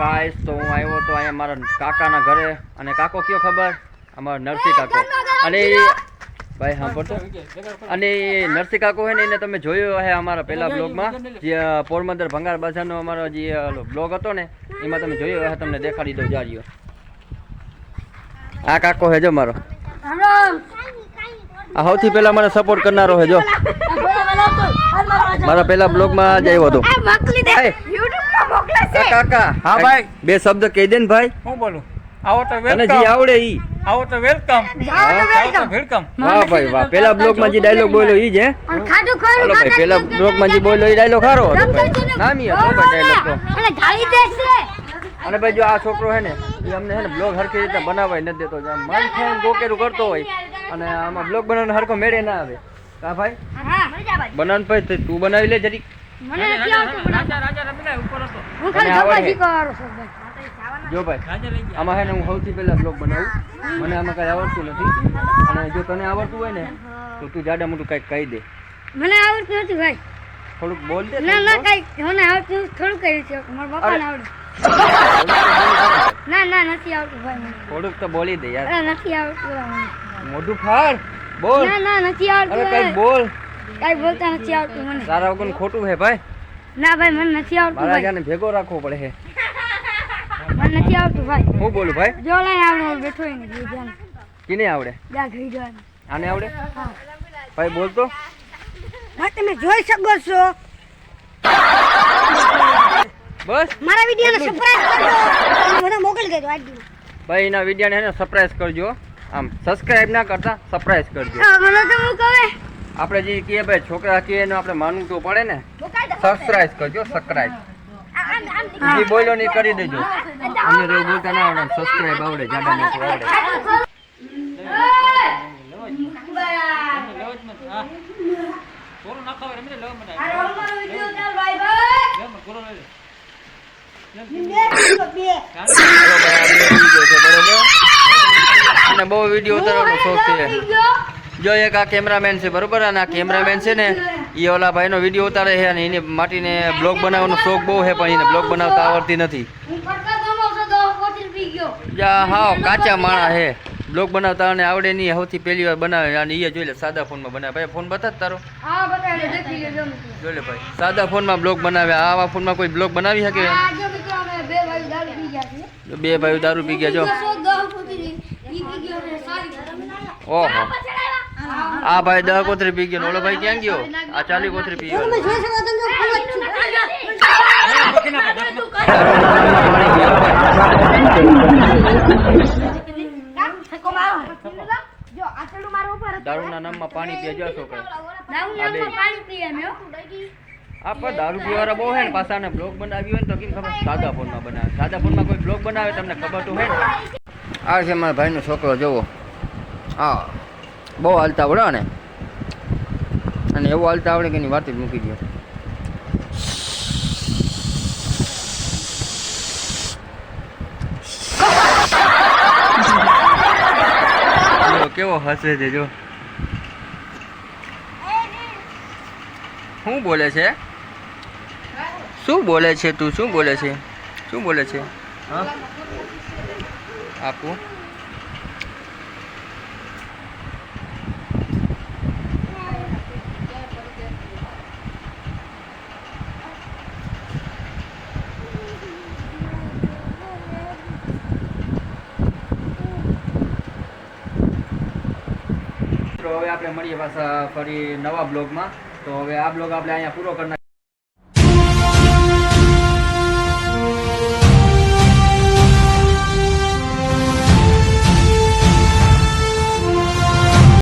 Guys તો હું આવ્યો તો અહીંયા મારા કાકાના ઘરે. અને કાકો કયો ખબર? અમારા નરસિંહ કાકો. અને ભાઈ સાંભળતો અને નરસિંહ કાકો છે ને એને તમે જોયો હે અમારા પહેલા બ્લોગમાં? જે પોરબંદર ભંગાર બજારનો અમારો જે બ્લોગ હતો ને એમાં તમે જોયો હે તમને દેખાડી દો જાજો. આ કાકો હે જો મારો. આ સૌથી પહેલા મને સપોર્ટ કરનારો હે જો. મારા પહેલા બ્લોગમાં જ આવ્યો હતો. કાકા હા, ભાઈ. બે શબ્દ કહી દે ને ભાઈ. હું બોલું? આવો તો તને જે આવડે ઈ. આવો તો વેલકમ આવો તો વેલકમ વાહ ભાઈ વાહ. પેલા બ્લોકમાં જે ડાયલોગ બોલ્યો ઈ જે હે? હાલો ભાઈ પેલા બ્લોકમાં જે બોલ્યો ઈ ડાયલોગ હારો નામી હતો ભાઈ ડાયલોગ તો. અને ભાઈ જો આ છોકરો હે ને એ અમને હે ને બ્લોગ હરખી રીતે બનાવાય નથી દેતો. આમ મન થાય ગોકેરું કરતો હોય. અને આમાં બ્લોગ બનાવવાનો હરખો મેળે ના આવે. હા ભાઈ? બનાવવાનું ભાઈ તું બનાવી લે જરી રાજા હતો. અને આવડે જો ભાઈ રાજા આમાં હે ને હું સૌથી પહેલા બ્લોગ બનાવું. મને આમાં કઈ આવડતું નથી. અને જો તને આવડતું હોય ને તો તું જાડા મોટું કંઈક કહી દે. મને આવડતું નથી ભાઈ. થોડુંક બોલ દે ના ના કઈ મને આવડતું થોડું કહી છે મારા પપ્પાને આવડે ના ના નથી આવડતું ભાઈ થોડુંક તો બોલી દે યાર. નથી આવડતું. મોઢું ફાડ. બોલ. ના ના નથી અરે આવડતું કઈ બોલ. કઈ બોલતા નથી આવડતું મને. તારા વગર ખોટું હે ભાઈ. ના ભાઈ મને નથી આવડતું મારા ભાઈ. જાને ભેગો રાખવો પડે છે મને નથી આવડતું ભાઈ. હું બોલું ભાઈ? જો લઈને આવડે બેઠો એને ને કિને આવડે? જા જવાનું. આને આવડે? ભાઈ બોલ તો. હા તમે જોઈ શકો છો. બસ. મારા વિડિયોને સબસ્ક્રાઇબ કરજો. મને મોકલી દેજો આજ ભાઈ એના વિડિયોને હે સરપ્રાઈઝ કરજો. આમ સબસ્ક્રાઇબ ના કરતા સરપ્રાઈઝ કરજો. મને તો હું કહે આપણે જે કહીએ ભાઈ છોકરા કહીએ એનું આપણે માનવું તો પડે ને. સબસ્ક્રાઇબ કરજો સબસ્ક્રાઇબ જે બોલ્યો ને કરી દેજો. અમને તો બોલતા ના આવડે સબસ્ક્રાઇબ આવડે જાડા આવડે. નથી હા. થોડું નાખો રમીને લેવો મને લેવો મને પૂરો લઈ લે બરોબર, આ બે વીડિયો છે બરોબર? અને બહુ વીડિયો ઉતારવાનો શોખ છે. જો એક આ કેમેરામેન છે બરોબર? અને આ કેમેરામેન છે ને એ ઓલા ભાઈનો વીડિયો ઉતારે છે અને એને માટીને બ્લોગ બનાવવાનો શોખ બહુ છે પણ એને બ્લોગ બનાવતા આવડતી નથી. હા કાચા માણા છે. બ્લોગ બનાવતા અને આવડે નહીં સૌથી પહેલી વાર બનાવે. અને એ જોઈ લે સાદા ફોનમાં બનાવે. ભાઈ ફોન બતા તારો. જોઈ લે ભાઈ. સાદા ફોનમાં બ્લોગ બનાવે. આવા ફોનમાં કોઈ બ્લોગ બનાવી શકે? બે ભાઈ દારૂ પી ગયા જો. ઓહો. આ ભાઈ દહ કોથરી પી ગયો ને. ઓલો ભાઈ ક્યાં ગયો? આ ચાલી કોથરી પી ગયો. દારૂના નામમાં પાણી પીએ જો છોકરા. દારૂ આ પાણી દારૂ પીવાળા બહુ હે ને. પાછા ને બ્લોગ બનાવી હોય ને તો કેમ ખબર? સાદા ફોનમાં બનાવે. સાદા ફોનમાં કોઈ બ્લોગ બનાવે તમને ખબર તો હે ને. આ છે મારા ભાઈનો છોકરો જોવો હા બહુ હાલતા આવડે ને? અને એવું હાલતા આવડે કે એની વાત જ મૂકી દો કેવો હસે છે જો? શું બોલે છે? શું બોલે છે તું? શું બોલે છે? શું બોલે છે? હા? આપું. મિત્રો, હવે આપણે મળીએ પાછા ફરી નવા બ્લોગમાં તો હવે આ બ્લોગ આપણે અહીંયા પૂરો કરી નાખીએ.